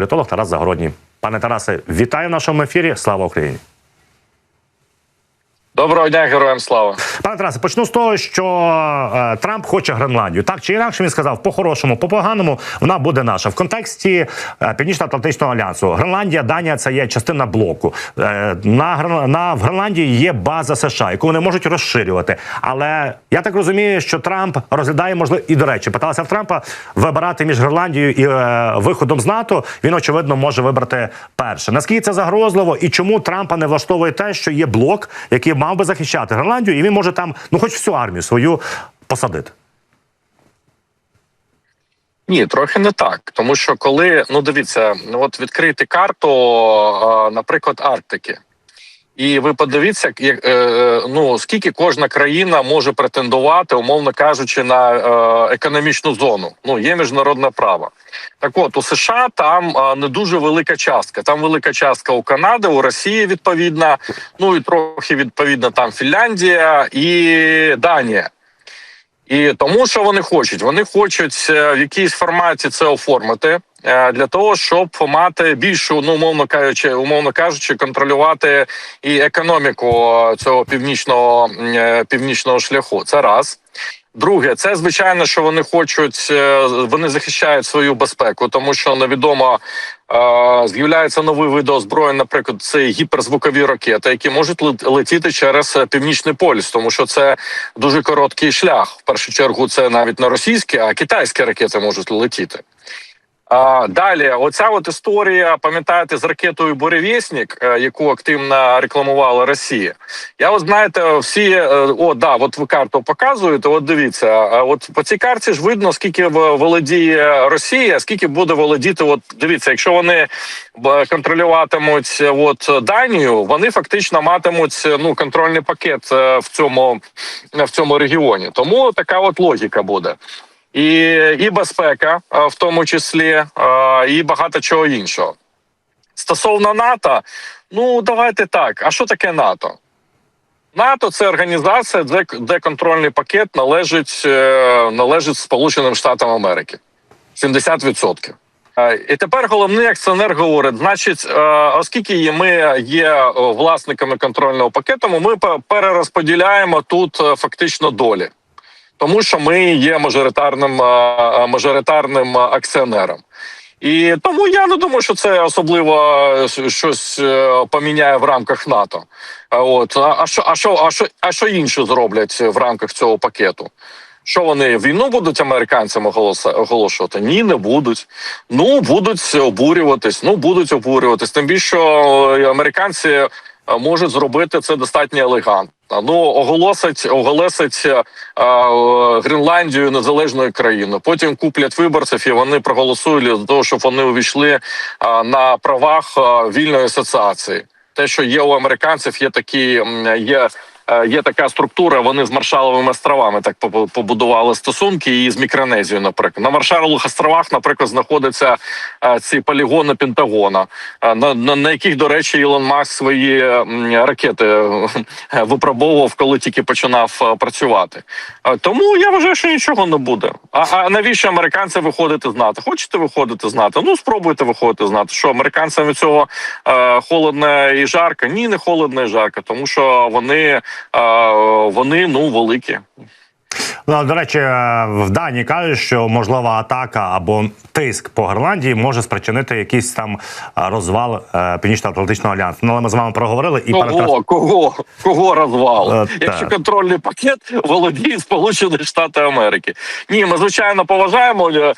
політолог Тарас Загородній. Пане Тарасе, вітаю в нашому ефірі. Слава Україні! Доброго дня, героям слава. Пане Тарасе, почну з того, що е, Трамп хоче Гренландію. Так чи інакше він сказав, по-хорошому, по-поганому вона буде наша. В контексті е, Північно-Атлантичного альянсу. Гренландія, Данія це є частина блоку. Е, на, на в Гренландії є база США, яку вони можуть розширювати. Але я так розумію, що Трамп розглядає можливо і до речі, питалася в Трампа вибирати між Гренландією і е, виходом з НАТО. Він очевидно може вибрати перше. Наскільки це загрозливо, і чому Трампа не влаштовує те, що є блок, який мав би захищати Гренландію, і він може там, ну хоч всю армію свою посадити. Ні, трохи не так. Тому що коли ну дивіться, ну от відкрити карту, наприклад, Арктики. І ви подивіться, як е, ну скільки кожна країна може претендувати, умовно кажучи, на е, економічну зону. Ну є міжнародне право. Так, от у США там е, не дуже велика частка. Там велика частка у Канади, у Росії відповідно, ну і трохи відповідно там Фінляндія і Данія. І тому, що вони хочуть, вони хочуть в якійсь форматі це оформити для того, щоб мати більшу, ну умовно кажучи, умовно кажучи, контролювати і економіку цього північного е, північного шляху. Це раз. Друге, це звичайно, що вони хочуть, е, вони захищають свою безпеку, тому що невідомо е, з'являється новий вид озброєнь, наприклад, це гіперзвукові ракети, які можуть лет- летіти через е, північний полюс, тому що це дуже короткий шлях. В першу чергу, це навіть не російські, а китайські ракети можуть летіти. Далі, оця от історія, пам'ятаєте, з ракетою Буревєснік, е, яку активно рекламувала Росія. Я от знаєте, всі е, о, да, от ви карту показуєте. От дивіться, а от по цій карті ж видно, скільки володіє Росія, скільки буде володіти. От дивіться, якщо вони контролюватимуть е, от Данію, вони фактично матимуть е, ну контрольний пакет е, в цьому в цьому регіоні. Тому така от логіка буде. І, і безпека, е, в тому числі, е, і багато чого іншого. Стосовно НАТО, ну давайте так. А що таке НАТО? НАТО це організація, де, де контрольний пакет належить, е, належить Сполученим Штатам Америки. 70%. Е, І тепер головний акціонер говорить: значить, оскільки ми є власниками контрольного пакету, ми пе- перерозподіляємо тут фактично долі тому що ми є мажоритарним мажоритарним акціонером. І тому я не думаю, що це особливо е, щось е, поміняє в рамках НАТО. От а що, а що, а що, а що інше зроблять в рамках цього пакету? Що вони війну будуть американцям оголошувати? Ні, не будуть. Ну будуть обурюватись. Ну будуть обурюватись. Тим більше е, американці можуть зробити це достатньо елегантно. Ну оголосить, оголосить е, е, Гренландію незалежною країною. Потім куплять виборців і вони проголосують для того, щоб вони увійшли е, на правах е, вільної асоціації. Те, що є у американців, є такі є. Е, Є така структура, вони з Маршаловими островами так побу- побудували стосунки, і з Мікронезією, наприклад. На Маршалових островах, наприклад, знаходяться е, ці полігони Пентагона, е, на, на, на яких, до речі, Ілон Маск свої ракети випробовував, коли тільки починав працювати. Тому я вважаю, що нічого не буде. А, а навіщо американці виходити з НАТО? Хочете виходити з НАТО? Ну спробуйте виходити з НАТО. Що американцям від цього е, холодно і жарко? Ні, не холодно і жарко, тому що вони, вони ну великі. Ну, до речі, е, в Данії кажуть, що можлива атака або тиск по Гренландії може спричинити якийсь там е, розвал е, Північно-Атлантичного альянсу. Ну, але ми з вами проговорили і пане Тарас- Кого, кого, кого розвал? Якщо контрольний пакет володіє Сполучені Штати Америки. Ні, ми звичайно поважаємо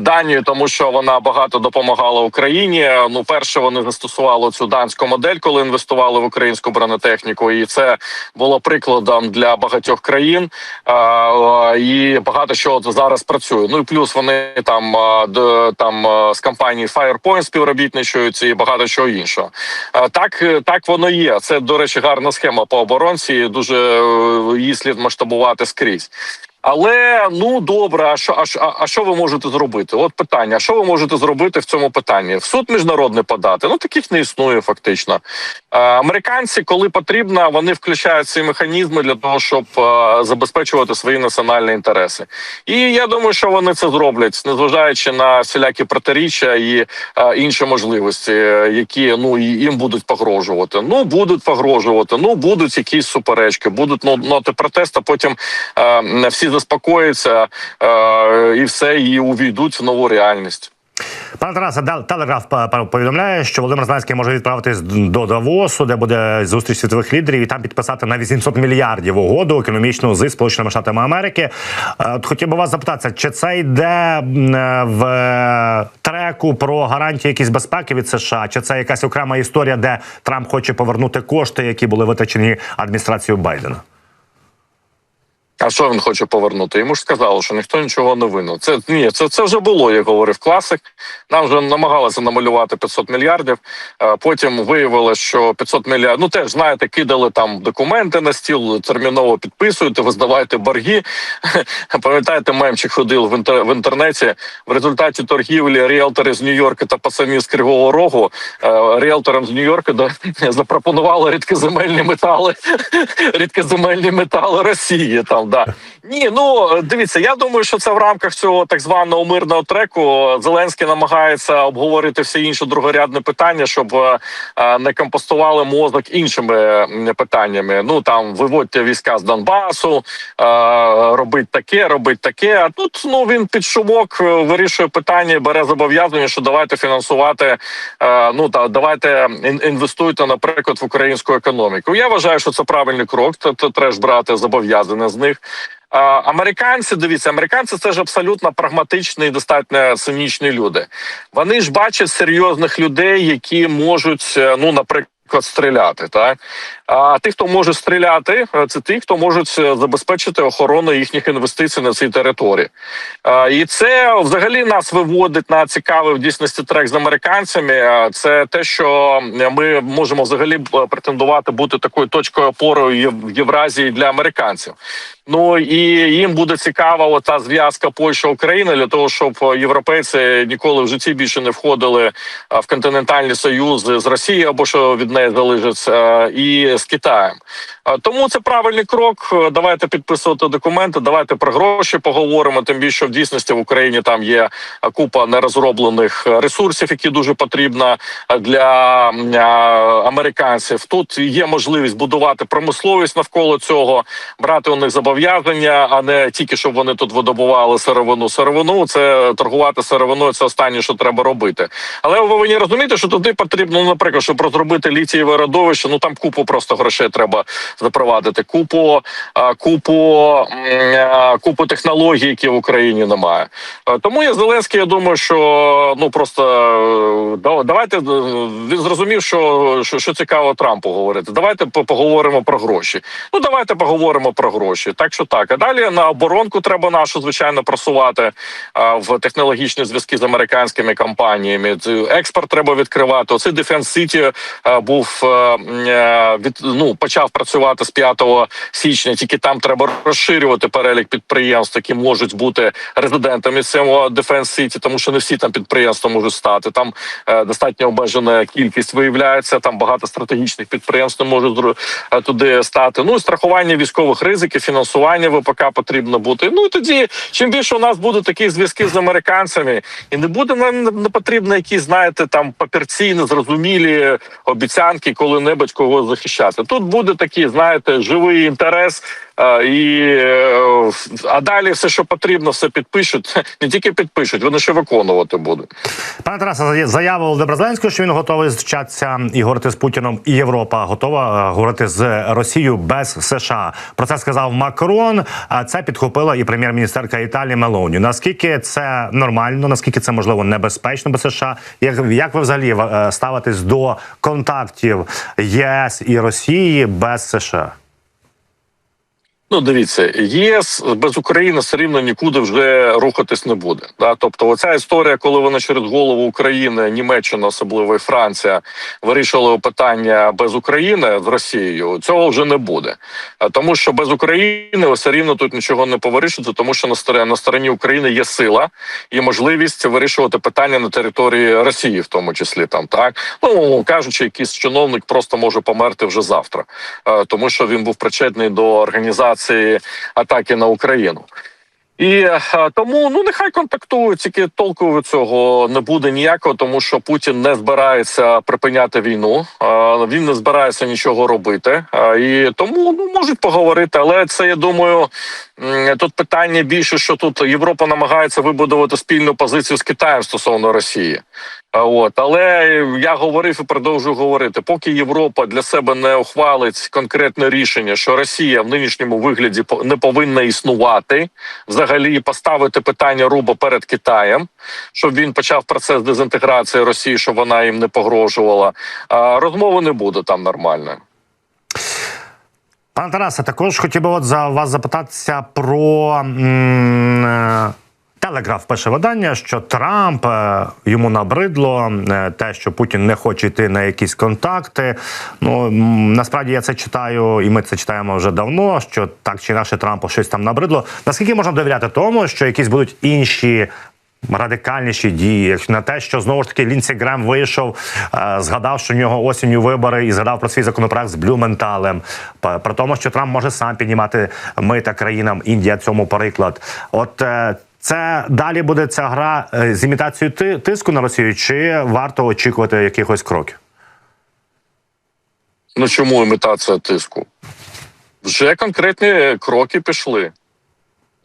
Данію, тому що вона багато допомагала Україні. Ну, перше, вони застосували цю данську модель, коли інвестували в українську бронетехніку, і це було прикладом для багатьох країн. І багато що зараз працює. Ну і плюс вони там там з компанії Firepoint співробітничають і багато чого іншого. Так, так воно є. Це, до речі, гарна схема по оборонці. Дуже е, її слід масштабувати скрізь. Але ну добре, а що, а, а, що ви можете зробити? От питання: що ви можете зробити в цьому питанні? В суд міжнародний подати? Ну таких не існує фактично. Е, американці, коли потрібно, вони включають ці механізми для того, щоб е, забезпечувати свої національні інтереси. І я думаю, що вони це зроблять, незважаючи на всілякі протиріччя і е, інші можливості, які ну їм будуть погрожувати. Ну будуть погрожувати. Ну будуть якісь суперечки, будуть ну, ноти протесту. Потім всі заспокояться е, і все, і увійдуть в нову реальність. Пане Тарасе, Телеграф по- по- повідомляє, що Володимир Зеленський може відправитись до Давосу, де буде зустріч світових лідерів, і там підписати на 800 мільярдів угоду економічну з Сполученими Штатами Америки. Е, От хотів би вас запитатися, чи це йде е, в треку про гарантії якісь безпеки від США, чи це якась окрема історія, де Трамп хоче повернути кошти, які були витрачені адміністрацією Байдена? А що він хоче повернути? Йому ж сказали, що ніхто нічого не винен. Це ні, це, це вже було, як говорив класик. Нам вже намагалися намалювати 500 мільярдів. Потім виявилося, що 500 мільярдів, ну теж знаєте, кидали там документи на стіл, терміново підписуєте, ви здавайте борги. Пам'ятаєте, мемчик ходив в інтер в інтернеті. В результаті торгівлі ріелтори з Нью-Йорка та пацанів з Кривого Рогу е, ріелторам з Нью-Йорка запропонували рідкоземельні метали, рідкоземельні метали Росії. Там да ні, ну дивіться, я думаю, що це в рамках цього так званого мирного треку. Зеленський намагається обговорити всі інші другорядні питання, щоб е, е, не компостували мозок іншими питаннями. Ну там виводьте війська з Донбасу, е, робить таке, робить таке. А тут ну він під шумок вирішує питання, бере зобов'язання, що давайте фінансувати. Ну та давайте інвестуйте, наприклад, в українську економіку. Я вважаю, що це правильний крок. Це, це треба ж брати зобов'язання з них. Американці, дивіться, американці це ж абсолютно прагматичні і достатньо цинічні люди. Вони ж бачать серйозних людей, які можуть, е, ну, наприклад. Стріляти, так а ті, хто може стріляти, е, це ті, хто можуть е, забезпечити охорону їхніх інвестицій на цій території. І це взагалі нас виводить на цікавий в дійсності трек з американцями. Це те, що ми можемо взагалі претендувати бути такою точкою опорою в Євразії для американців. Ну і їм буде цікава ота зв'язка Польща Україна для того, щоб європейці ніколи в житті більше не входили в континентальний союз з Росією або що від неї залежить, і з Китаєм. Тому це правильний крок. Давайте підписувати документи. Давайте про гроші поговоримо. Тим більше в дійсності в Україні там є купа нерозроблених ресурсів, які дуже потрібна для американців. Тут є можливість будувати промисловість навколо цього, брати у них зобов'язання, а не тільки щоб вони тут видобували сировину. Сировину це торгувати сировиною. Це останнє, що треба робити. Але ви повинні розуміти, що туди потрібно, наприклад, щоб розробити літієве родовище. Ну там купу просто грошей треба запровадити. Купу, купу, купу технологій, які в Україні немає. Тому я Зеленський. Я думаю, що ну просто е, давайте е, він зрозумів, що, що, що цікаво Трампу говорити. Давайте поговоримо про гроші. Ну давайте поговоримо про гроші. Так що так. А далі на оборонку треба нашу звичайно просувати в технологічні зв'язки з американськими компаніями. Експорт треба відкривати. Оцей Defense City був е, е, від ну почав працювати з 5 січня. Тільки там треба розширювати перелік підприємств, які можуть бути резидентами цього Defense City, тому що не всі там підприємства можуть стати. Там е, достатньо обмежена кількість виявляється. Там багато стратегічних підприємств не можуть е, туди стати. Ну і страхування військових ризиків, фінансування ВПК потрібно бути. Ну і тоді, чим більше у нас буде таких зв'язків з американцями, і не буде нам не- потрібно якісь, знаєте, там папірці, незрозумілі обіцянки, коли-небудь когось захищати. Тут буде такий, знаєте, живий інтерес. І е, а далі все, що потрібно, все підпишуть. Не тільки підпишуть, вони ще виконувати будуть. Пане Тарасе, заява Володимира Зеленського, що він готовий зустрічатися і говорити з Путіном, і Європа готова е, говорити з Росією без США. Про це сказав Макрон. А це підхопила і прем'єр-міністерка Італії Мелоні. Наскільки це нормально? Наскільки це можливо небезпечно без США? Як, як ви взагалі е, ставитесь до контактів ЄС і Росії без США? Ну, дивіться, ЄС без України все рівно нікуди вже рухатись не буде. Да? Тобто, оця історія, коли вони через голову України, Німеччина, особливо і Франція, вирішили питання без України з Росією, цього вже не буде. Тому що без України все рівно тут нічого не повирішиться, тому що на стороні України є сила і можливість вирішувати питання на території Росії, в тому числі там так. Ну кажучи, якийсь чиновник просто може померти вже завтра, е, тому що він був причетний до організації атаки на Україну. І тому ну нехай контактують, тільки толку від цього не буде ніякого, тому що Путін не збирається припиняти війну. Він не збирається нічого робити. І тому ну можуть поговорити. Але це я думаю, тут питання більше, що тут Європа намагається вибудувати спільну позицію з Китаєм стосовно Росії. От, але я говорив і продовжую говорити, поки Європа для себе не ухвалить конкретне рішення, що Росія в нинішньому вигляді не повинна існувати, взагалі поставити питання руба перед Китаєм, щоб він почав процес дезінтеграції Росії, щоб вона їм не погрожувала. Розмови не буде там нормальної. Пане Тарасе, також хотів би от за вас запитатися про м, е, телеграф пише видання, що Трамп е, йому набридло е, те, що Путін не хоче йти на якісь контакти. Ну насправді я це читаю, і ми це читаємо вже давно. Що так чи інакше Трампу щось там набридло. Наскільки можна довіряти тому, що якісь будуть інші? Радикальніші дії, на те, що знову ж таки Лінсі Грем вийшов, е, згадав, що в нього осінню вибори, і згадав про свій законопроект з Блюменталем. Про тому, що Трамп може сам піднімати мита країнам. Індія цьому приклад. От це далі буде ця гра е, з імітацією тиску на Росію, чи варто очікувати якихось кроків? Ну чому імітація тиску? Вже конкретні кроки пішли.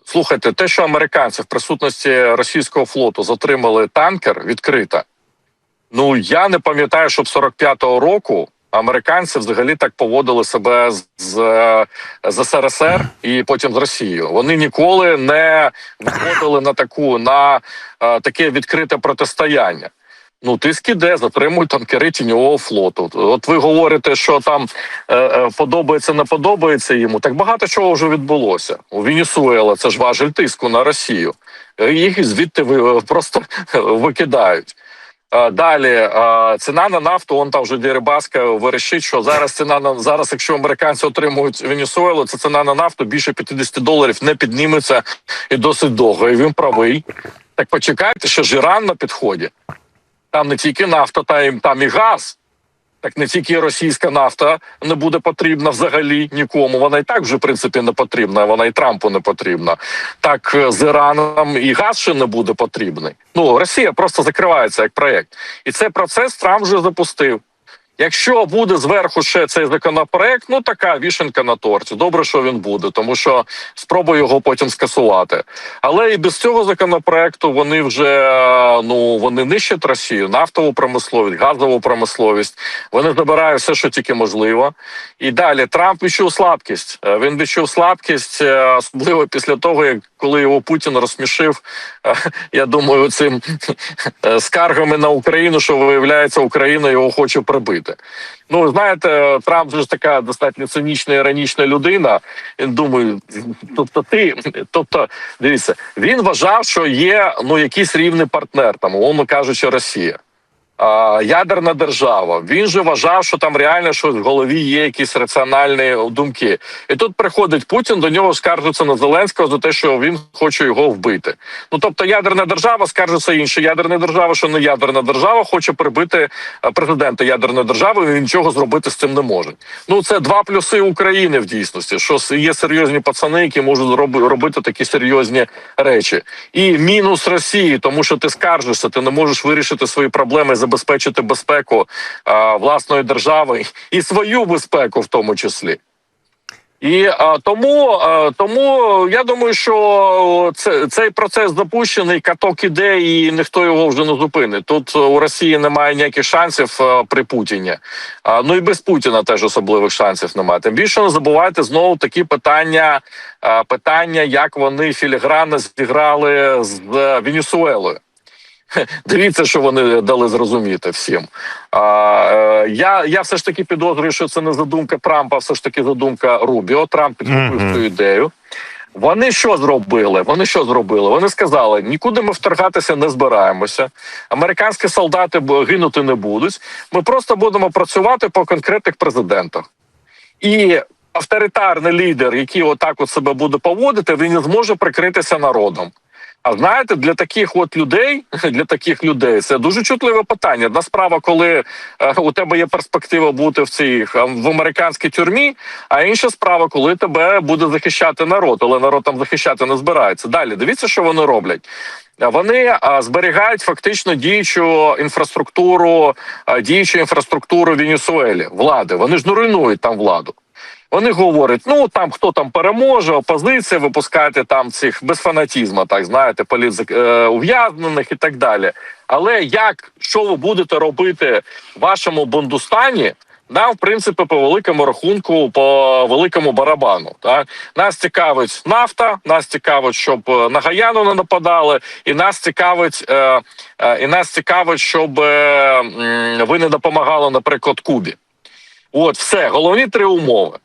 Слухайте, те, що американці в присутності російського флоту затримали танкер відкрито. Ну я не пам'ятаю, щоб 45-го року американці взагалі так поводили себе з, з, СРСР і потім з Росією. Вони ніколи не виходили на таку на е, таке відкрите протистояння. Ну, тиск іде, затримують танкери тіньового флоту. От ви говорите, що там е, е, подобається, не подобається йому. Так багато чого вже відбулося. У Венесуела це ж важель тиску на Росію. Їх звідти е, просто викидають. Е, Далі е, ціна на нафту, он там вже Дерибаска вирішить, що зараз ціна на зараз, якщо американці отримують Венесуелу, це ціна на нафту більше 50 доларів не підніметься і досить довго. І він правий. Так почекайте, що ж Іран на підході. Там не тільки нафта, та й там і газ. Так не тільки російська нафта не буде потрібна взагалі нікому. Вона і так вже в принципі не потрібна. Вона і Трампу не потрібна. Так е, з Іраном і газ ще не буде потрібний. Ну Росія просто закривається як проект, і цей процес Трамп вже запустив. Якщо буде зверху ще цей законопроект, ну така вішенка на торті. Добре, що він буде, тому що спробую його потім скасувати. Але і без цього законопроекту вони вже ну вони нищать Росію, нафтову промисловість, газову промисловість. Вони забирають все, що тільки можливо. І далі Трамп відчув слабкість. Е, Він відчув слабкість, е, особливо після того, як коли його Путін розсмішив. е, Я думаю, цим скаргами на Україну, що виявляється, Україна його хоче прибити. Ну знаєте, Трамп же ж така достатньо цинічна іронічна людина. Він думає, тобто ти, тобто, дивіться, він вважав, що є ну якийсь рівний партнер, там, умовно кажучи, Росія. Ядерна держава. Він же вважав, що там реально щось в голові є якісь раціональні думки. І тут приходить Путін, до нього скаржиться на Зеленського за те, що він хоче його вбити. Ну тобто, ядерна держава скаржиться інша ядерна держава, що не ядерна держава хоче прибити е, президента ядерної держави. і нічого зробити з цим не може. Ну це два плюси України в дійсності. Що є серйозні пацани, які можуть робити такі серйозні речі, і мінус Росії, тому що ти скаржишся, ти не можеш вирішити свої проблеми, забезпечити безпеку а, власної держави і свою безпеку, в тому числі. І а, тому, а, тому я думаю, що це, цей процес запущений, каток іде, і ніхто його вже не зупинить. Тут у Росії немає ніяких шансів а, при Путіні. А, ну і без Путіна теж особливих шансів немає. Тим більше не забувайте знову такі питання, а, питання, як вони філігранно зіграли з е, Венесуелою. Дивіться, що вони дали зрозуміти всім. А, е, я, я все ж таки підозрюю, що це не задумка Трампа, а все ж таки задумка Рубіо. Трамп підхопив Мгм. цю ідею. Вони що зробили? Вони що зробили? Вони сказали: нікуди ми вторгатися не збираємося. Американські солдати гинути не будуть. Ми просто будемо працювати по конкретних президентах. І авторитарний лідер, який отак от себе буде поводити, він не зможе прикритися народом. А знаєте, для таких от людей, для таких людей, це дуже чутливе питання. Одна справа, коли е, у тебе є перспектива бути в цій е, в американській тюрмі, а інша справа, коли тебе буде захищати народ, але народ там захищати не збирається. Далі дивіться, що вони роблять. Е, Вони а, зберігають фактично діючу інфраструктуру, а, діючу інфраструктуру Венесуелі, влади. Вони ж не руйнують там владу. Вони говорять: ну там хто там переможе, опозиція, випускати там цих без фанатізму, так знаєте, політик е, ув'язнених і так далі. Але як що ви будете робити в вашому Бундустані? Нам, в принципі, по великому рахунку, по великому барабану. Так нас цікавить нафта, нас цікавить, щоб е, на Гаяну не нападали, і нас цікавить, е, е, і нас цікавить, щоб е, ви не допомагали, наприклад, Кубі. От, все, головні три умови.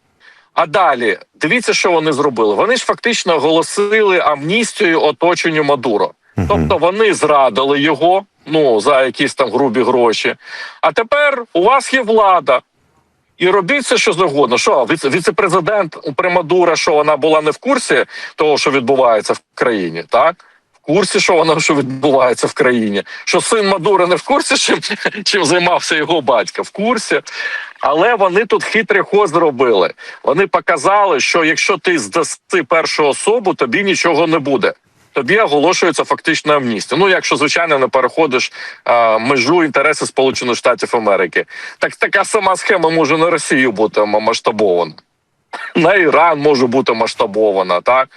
А далі дивіться, що вони зробили. Вони ж фактично оголосили амністію оточенню Мадуро. Тобто вони зрадили його ну за якісь там грубі гроші. А тепер у вас є влада. І робіть все, що завгодно. Що віце- віце-президент при що вона була не в курсі того, що відбувається в країні, так? В курсі, що вона що відбувається в країні. Що син Мадура не в курсі, чим, чим займався його батько, в курсі. Але вони тут хитрий ход зробили. Вони показали, що якщо ти здаси першу особу, тобі нічого не буде. Тобі оголошується фактично амністія. Ну, якщо звичайно не переходиш а, межу інтереси Сполучених Штатів Америки, так така сама схема може на Росію бути масштабована, на Іран може бути масштабована, так.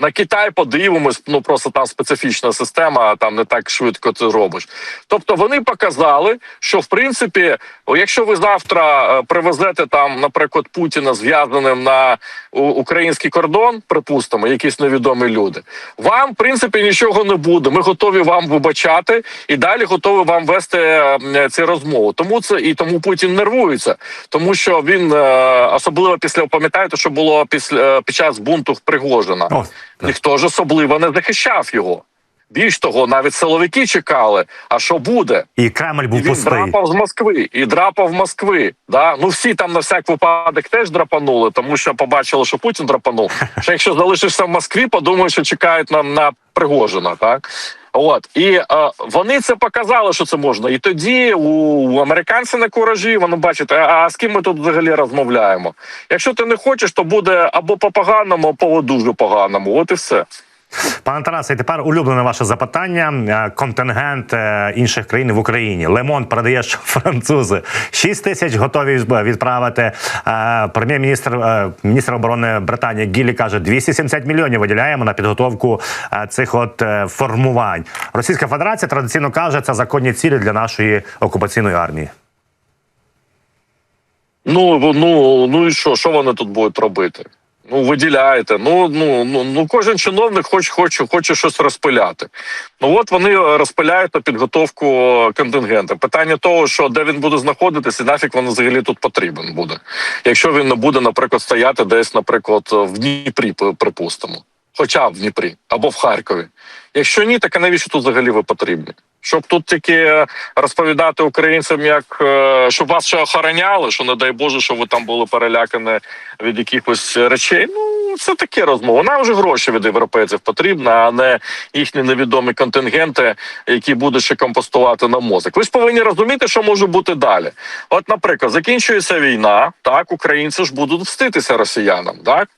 На Китай подивимось, ну просто там специфічна система, там не так швидко це робиш. Тобто вони показали, що в принципі, якщо ви завтра е, привезете там, наприклад, Путіна зв'язаним на український кордон, припустимо, якісь невідомі люди, вам в принципі нічого не буде. Ми готові вам вибачати і далі готові вам вести е, ці розмови. Тому це і тому Путін нервується, тому що він е, особливо після пам'ятаєте, що було після е, під час бунту в Пригожина. Ніхто ж особливо не захищав його. Більш того, навіть силовики чекали. А що буде? і Кремль І він пустий. драпав з Москви і драпав Москви. Да? Ну всі там на всяк випадок теж драпанули, тому що побачили, що Путін драпанув. Що якщо залишишся в Москві, подумають, що чекають нам на Пригожина. Так от і е, вони це показали, що це можна. І тоді у, у американців на куражі вони бачать, а, а з ким ми тут взагалі розмовляємо. Якщо ти не хочеш, то буде або по поганому, або дуже поганому. От і все. Пане Тарасе, тепер улюблене ваше запитання. Е, Контингент е, інших країн в Україні. Лемон передає, що французи 6 тисяч готові відправити. Е, Прем'єр-міністр е, міністр оборони Британії Гіллі каже, 270 мільйонів виділяємо на підготовку цих от формувань. Російська Федерація традиційно каже, це законні цілі для нашої окупаційної армії. Ну ну ну і що? Що вони тут будуть робити? Ну виділяєте. Ну ну ну ну кожен чиновник хоче, хоче, хоче щось розпиляти. Ну от вони розпиляють на підготовку контингенту. Питання того, що де він буде знаходитися, і нафіг він взагалі тут потрібен буде. Якщо він не буде, наприклад, стояти десь, наприклад, в Дніпрі, припустимо, хоча б в Дніпрі або в Харкові. Якщо ні, так а навіщо тут взагалі ви потрібні? Щоб тут тільки розповідати українцям, як е, щоб вас ще охороняли, що не дай Боже, що ви там були перелякані від якихось речей. Ну це таке розмова. Нам вже гроші від європейців потрібно, а не їхні невідомі контингенти, які будуть ще компостувати на мозок. Ви ж повинні розуміти, що може бути далі. От, наприклад, закінчується війна, так українці ж будуть мститися росіянам, так.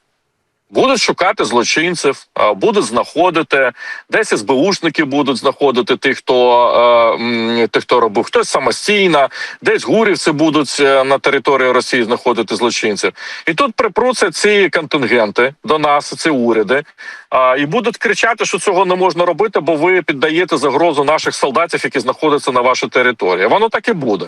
Будуть шукати злочинців, а, будуть знаходити десь СБУшники будуть знаходити тих, хто е, тих, хто робив хтось самостійно, десь гурівці будуть е, на території Росії знаходити злочинців. І тут припруться ці контингенти до нас, ці уряди, і будуть кричати, що цього не можна робити, бо ви піддаєте загрозу наших солдатів, які знаходяться на вашій території. Воно так і буде.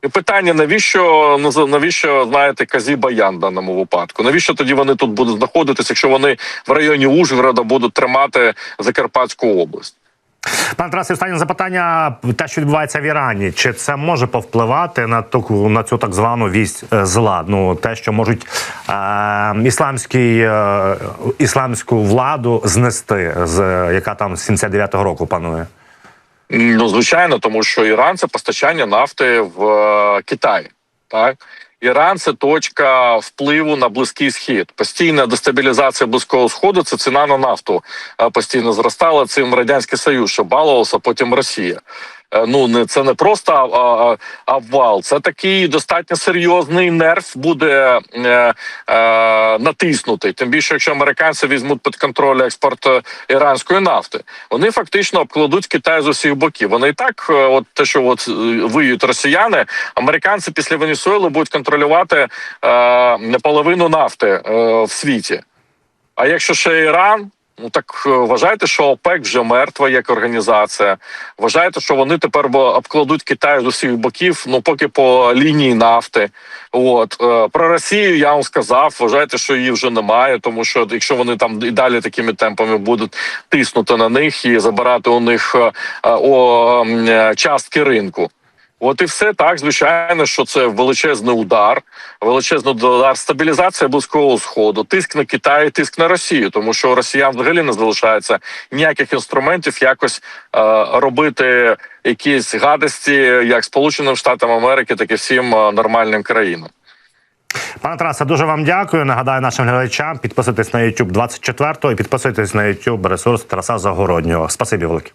Питання: навіщо навіщо знаєте казі баян в даному випадку? Навіщо тоді вони тут будуть знаходитися, якщо вони в районі Ужгорода будуть тримати Закарпатську область? Пане Тарасе, останнє запитання: те, що відбувається в Ірані, чи це може повпливати на ту на цю так звану вість е, зла? Ну те, що можуть е, ісламський, е, ісламську владу знести, з яка там з 79-го року панує. Ну, звичайно, тому що Іран це постачання нафти в е, Китай. Так? Іран це точка впливу на близький схід. Постійна дестабілізація близького сходу це ціна на нафту е, постійно зростала. Цим радянський союз, що балувався, потім Росія. Е, Ну не це не просто обвал, це такий достатньо серйозний нерв буде е, е, натиснутий. Тим більше, якщо американці візьмуть під контроль експорт е, іранської нафти, вони фактично обкладуть Китай з усіх боків. Вони і так, е, от те, що от виють росіяни, американці після Венесуели будуть контролювати е, половину нафти е, в світі. А якщо ще Іран, ну так е, вважайте, що ОПЕК вже мертва як організація. Вважайте, що вони тепер обкладуть Китай з усіх боків, ну поки по лінії нафти. От е, про Росію я вам сказав. Вважайте, що її вже немає, тому що якщо вони там і далі такими темпами будуть тиснути на них і забирати у них е, о, частки ринку. От і все так. Звичайно, що це величезний удар, величезний удар, стабілізація близького сходу, тиск на Китай, тиск на Росію, тому що росіян взагалі не залишається ніяких інструментів якось е, робити якісь гадості, як Сполученим Штатам Америки, так і всім е, нормальним країнам. Пане Тарасе, дуже вам дякую. Нагадаю нашим глядачам. Підписуйтесь на YouTube 24 і підписуйтесь на YouTube ресурс Тараса Загороднього. Спасибі велике.